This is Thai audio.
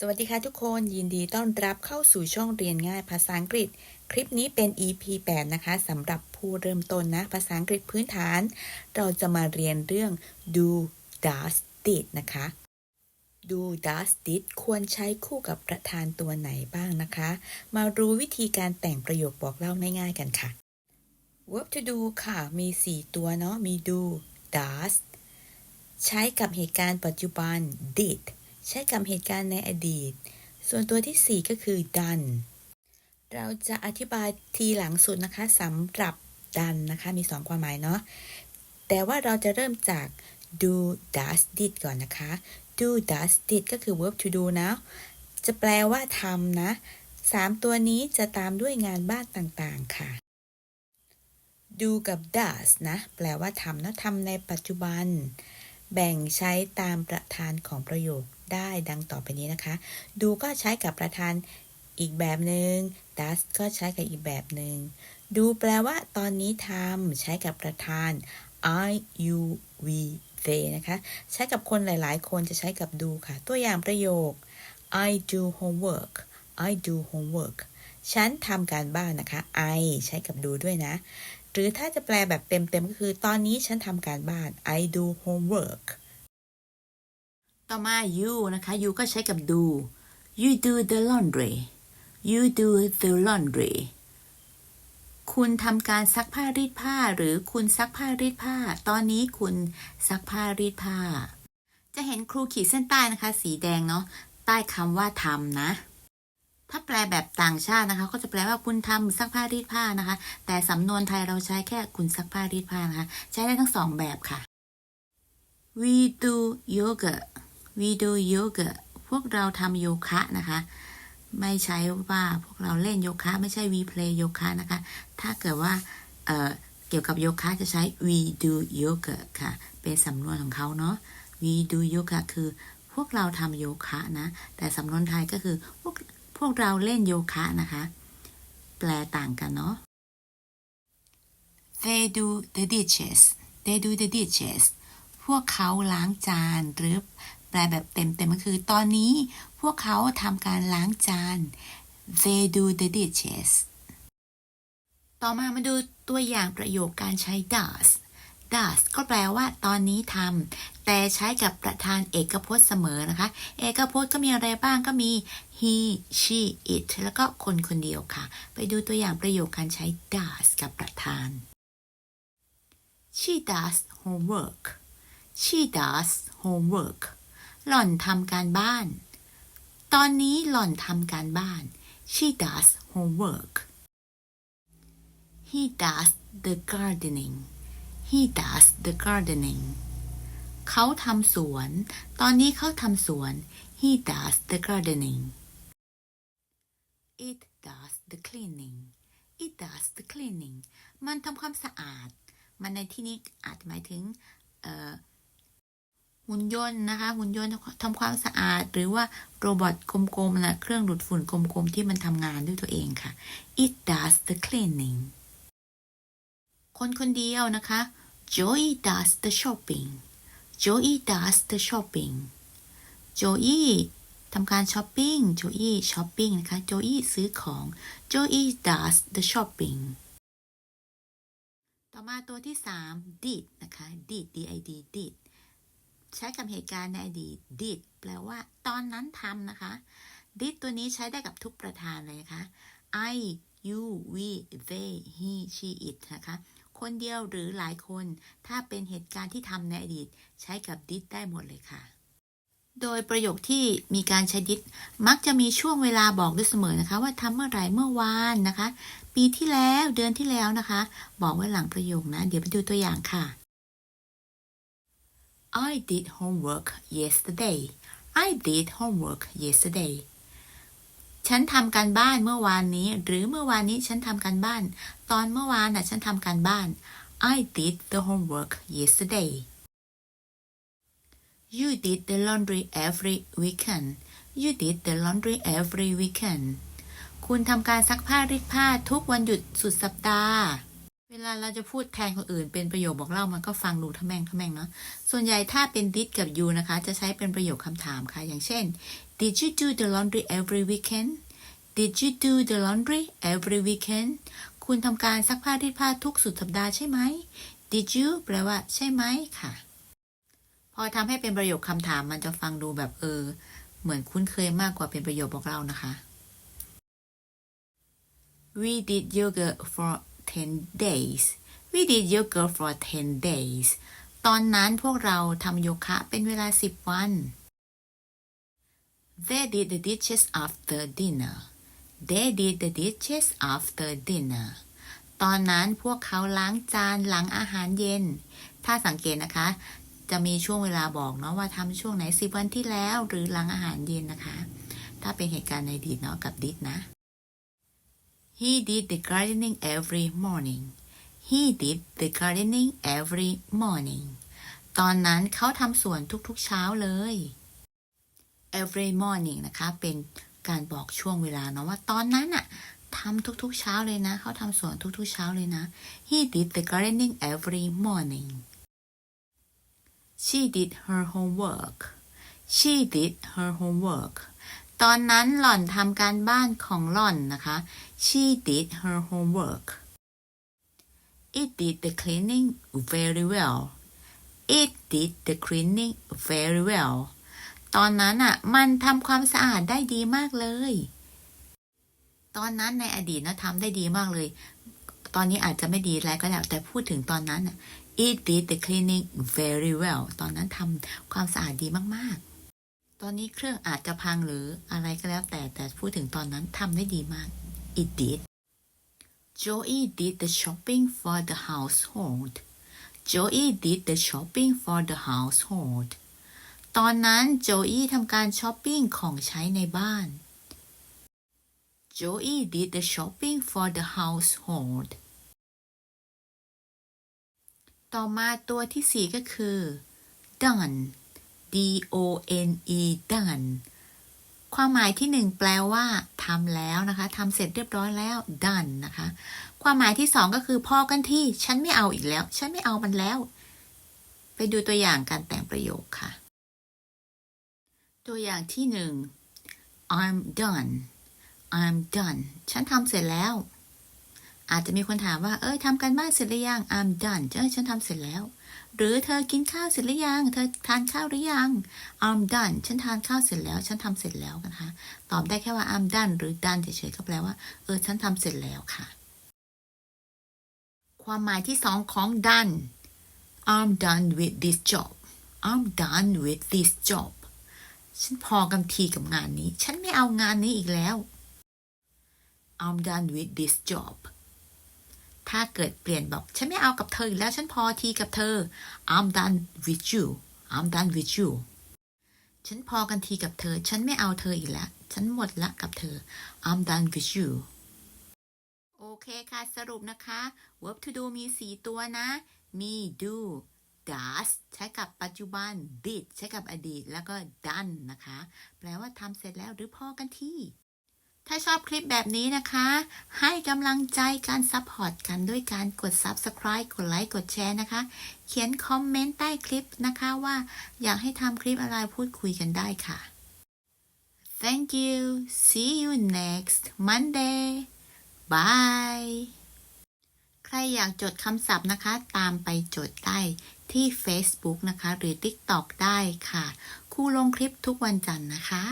สวัสดีค่ะทุกคนยินดีต้อนรับเข้าสู่ช่องเรียนง่ายภาษาอังกฤษ คลิปนี้เป็น EP 8 นะคะสำหรับผู้เริ่มต้นนะ ภาษาอังกฤษพื้นฐาน เราจะมาเรียนเรื่อง do does did นะคะ do does did ควรใช้คู่กับประธานตัวไหนบ้างนะคะ มารู้วิธีการแต่งประโยคบอกเล่าง่ายๆกันค่ะ verb to do ค่ะ มี 4 ตัวเนาะมี do does ใช้กับเหตุการณ์ปัจจุบัน did ใช้กับเหตุการณ์ในอดีต ส่วนตัวที่ 4 ก็คือ done เราจะอธิบายทีหลังสุดนะคะสำหรับ done นะคะ มี 2 ความหมายเนาะ แต่ว่าเราจะเริ่มจาก do does did ก่อนนะคะ do does did ก็คือ verb to do นะ จะแปลว่าทำนะ 3 ตัวนี้จะตามด้วยงานบ้านต่างๆค่ะ do กับ does นะ แปลว่าทำนะทำในปัจจุบัน แบ่งใช้ตามประธานของประโยค ได้ดังต่อไปนี้นะคะ do ก็ใช้กับประธานอีกแบบหนึ่ง does ก็ใช้กับอีกแบบหนึ่ง do แปลว่าตอนนี้ทำใช้กับประธาน I you we they นะคะ ใช้กับคนหลาย ๆ คนจะใช้กับ do ค่ะ ตัวอย่างประโยค I do homework I do homework ฉันทำการบ้านนะคะ I ใช้กับ do ด้วยนะ หรือถ้าจะแปลแบบเต็ม ๆ ก็คือ ตอนนี้ฉันทำการบ้าน I do homework ต่อมา you นะคะ you ก็ใช้กับ do you do the laundry you do the laundry คุณทำการซักผ้ารีดผ้า หรือคุณซักผ้ารีดผ้า ตอนนี้คุณซักผ้ารีดผ้า จะเห็นครูขีดเส้นใต้นะคะ สีแดงเนาะใต้คำว่าทำนะ ถ้าแปลแบบต่างชาตินะคะ ก็จะแปลว่าคุณทำซักผ้ารีดผ้านะคะ แต่สำนวนไทยเราใช้แค่คุณซักผ้ารีดผ้านะคะ ใช้ได้ทั้งสองแบบค่ะ we do yoga we do yoga พวกเราทำโยคะนะคะ ไม่ใช้ว่าพวกเราเล่นโยคะ ไม่ใช่ we play โยคะนะคะ ถ้าเกิดว่าเเกี่ยวกับโยคะจะใช้ we do yoga ค่ะ เป็นสำนวนของเขาเนาะ we do yoga คือพวกเราทำโยคะนะ แต่สำนวนไทยก็คือพวกพวกเราเล่นโยคะนะคะ แปลต่างกันเนาะ they do the dishes they do the dishes พวกเขาล้างจานหรือ แปลแบบเต็มๆก็คือตอนนี้พวกเขาทำการล้างจาน they do the dishes ต่อมามาดูตัวอย่างประโยคการใช้ does does ก็แปลว่าตอนนี้ทำแต่ใช้กับประธานเอกพจน์เสมอนะคะ เอกพจน์ก็มีอะไรบ้างก็มี he she it แล้วก็คนคนเดียวค่ะ ไปดูตัวอย่างประโยคการใช้ does กับประธาน she does homework she does homework หล่อนทำการบ้าน ตอนนี้หล่อนทำการบ้าน she does homework he does the gardening he does the gardening เขาทำสวน ตอนนี้เขาทำสวน he does the gardening it does the cleaning it does the cleaning มันทำความสะอาด มันในที่นี้อาจหมายถึงเอ่อ หุ่นยนต์นะคะ หุ่นยนต์ทำความสะอาด หรือว่าโรบอทกลมๆนะเครื่องดูดฝุ่นกลมๆ ที่มันทำงานด้วยตัวเองค่ะ it does the cleaning คนคนเดียวนะคะ Joey does the shopping Joey does the shopping Joey ทำการช้อปปิ้ง Joey ช้อปปิ้งนะคะ Joey ซื้อของ Joey does the shopping ต่อมาตัวที่ 3 did นะคะ did did did ใช้กับเหตุการณ์ในอดีต did แปลว่า ตอนนั้นทำนะคะ did ตัวนี้ใช้ได้กับทุกประธานเลยนะคะ I you we they he she it นะคะ คนเดียวหรือหลายคน ถ้าเป็นเหตุการณ์ที่ทำในอดีต ใช้กับ did ได้หมดเลยค่ะโดยประโยคที่มีการใช้ did มักจะมีช่วงเวลาบอกด้วยเสมอนะคะ ว่าทำเมื่อไหร่เมื่อวานนะคะ ปีที่แล้วเดือนที่แล้วนะคะ บอกไว้หลังประโยคนะ เดี๋ยวไปดูตัวอย่างค่ะ I did homework yesterday I did homework yesterday ฉันทำการบ้านเมื่อวานนี้ หรือเมื่อวานนี้ฉันทำการบ้าน ตอนเมื่อวานน่ะฉันทำการบ้าน I did the homework yesterday You did the laundry every weekend You did the laundry every weekend คุณทำการซักผ้ารีดผ้าทุกวันหยุดสุดสัปดาห์ เวลาเราจะพูดแทนคนอื่นเป็นประโยคบอกเล่ามันก็ฟังดูทะแม่งทะแม่งเนาะส่วนใหญ่ถ้าเป็น did กับ you นะคะ จะใช้เป็นประโยคคำถามค่ะ อย่างเช่น Did you do the laundry every weekend Did you do the laundry every weekend คุณทำการซักผ้ารีดผ้าทุกสุดสัปดาห์ใช่ไหม Did you แปลว่า ใช่ไหมค่ะ พอทำให้เป็นประโยคคำถามมันจะฟังดูแบบเออ เหมือนคุ้นเคยมากกว่าเป็นประโยคบอกเล่านะคะ We did yoga for 10 days We did yoga for 10 days ตอนนั้นพวกเราทำโยคะเป็นเวลา 10 วัน They did the dishes after dinner They did the dishes after dinner ตอนนั้นพวกเขาล้างจานหลังอาหารเย็น ถ้าสังเกตนะคะ จะมีช่วงเวลาบอกเนาะว่าทำช่วงไหน10วันที่แล้วหรือหลังอาหารเย็นนะคะ ถ้าเป็นเหตุการณ์ในดีเนาะกับ did นะ He did the gardening every morning He did the gardening every morning ตอนนั้นเขาทำสวนทุกๆเช้าเลย every morning นะคะ เป็นการบอกช่วงเวลาเนาะว่าตอนนั้นอะทำทุกๆเช้าเลยนะ เขาทำสวนทุกๆเช้าเลยนะ He did the gardening every morning She did her homework She did her homework ตอนนั้นหล่อนทำการบ้านของหล่อนนะคะ She did her homework It did the cleaning very well It did the cleaning very well ตอนนั้นอะ มันทำความสะอาดได้ดีมากเลย ตอนนั้นในอดีตนะทำได้ดีมากเลย ตอนนี้อาจจะไม่ดีแล้วก็แล้วแต่พูดถึงตอนนั้นอะ It did the cleaning very well ตอนนั้นทำความสะอาดดีมากๆ ตอนนี้เครื่องอาจจะพังหรืออะไรก็แล้วแต่แต่พูดถึงตอนนั้นทำได้ดีมาก It did Joey did the shopping for the household Joey did the shopping for the household ตอนนั้นโจอี้ทำการช้อปปิ้งของใช้ในบ้าน Joey did the shopping for the household ต่อมาตัวที่สี่ก็คือ done d o n e done ความหมายที่หนึ่งแปลว่าทำแล้วนะคะทำเสร็จเรียบร้อยแล้ว done นะคะ ความหมายที่สองก็คือพอกันที่ ฉันไม่เอาอีกแล้ว ฉันไม่เอามันแล้ว ไปดูตัวอย่างการแต่งประโยคค่ะ ตัวอย่างที่หนึ่ง I'm done I'm done ฉันทำเสร็จแล้ว อาจจะมีคนถามว่า เอ้ยทำกันบ้านเสร็จหรือยัง I'm done เอ้ยฉันทำเสร็จแล้ว หรือเธอกินข้าวเสร็จหรือยัง เธอทานข้าวหรือยัง I'm done ฉันทานข้าวเสร็จแล้ว ฉันทำเสร็จแล้วนะคะ ตอบได้แค่ว่า I'm done หรือ done เฉยๆก็แปลว่า เออ ฉันทำเสร็จแล้วค่ะ ความหมายที่สองของ done I'm done with this job I'm done with this job ฉันพอกันทีกับงานนี้ ฉันไม่เอางานนี้อีกแล้ว I'm done with this job ถ้าเกิดเปลี่ยนบอกฉันไม่เอากับเธออีกแล้วฉันพอทีกับเธอ I'm done with you I'm done with you ฉันพอกันทีกับเธอ ฉันไม่เอาเธออีกแล้ว ฉันหมดละกับเธอ I'm done with you โอเคค่ะ สรุปนะคะ verb to do มี 4 ตัวนะ มี do does ใช้กับปัจจุบัน did ใช้กับอดีต แล้วก็ done นะคะ แปลว่าทำเสร็จแล้วหรือพอกันที่ ถ้าชอบคลิปแบบนี้นะคะ ให้กำลังใจการซัพพอร์ตกันด้วยการกด subscribe กดไลค์ กดแชร์นะคะ เขียนคอมเมนต์ใต้คลิปนะคะว่าอยากให้ทำคลิปอะไรพูดคุยกันได้ค่ะ Thank you see you next Monday bye ใครอยากจดคำศัพท์นะคะ ตามไปจดได้ที่ Facebook นะคะ หรือ TikTok ได้ค่ะครูลงคลิปทุกวันจันทร์นะคะ